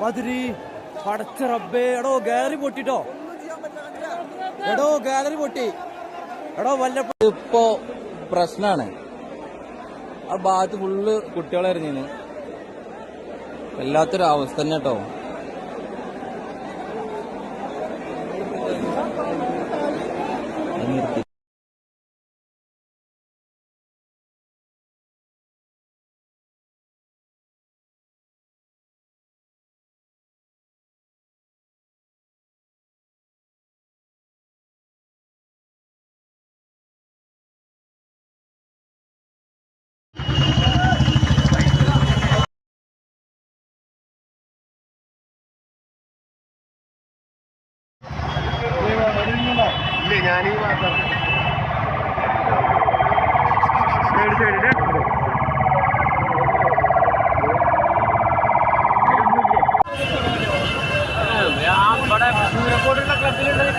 മധുരി പടച്ച റബ്ബേ. എടോ ഗാലറി പൊട്ടിട്ടോ. എടോ ഗാലറി പൊട്ടി. എടോ വല്ല ഇപ്പോ പ്രശ്നാണ്. ആ ഭാഗത്ത് ഫുള്ള് കുട്ടികളായിരുന്നു വല്ലാത്തൊരു അവസ്ഥ തന്നെ കേട്ടോ നിർത്തി. ഇല്ല ഞാനീ മാത്രം ഇവിടെ സൂര്യക്കോടുള്ള ക്ലബിലുള്ള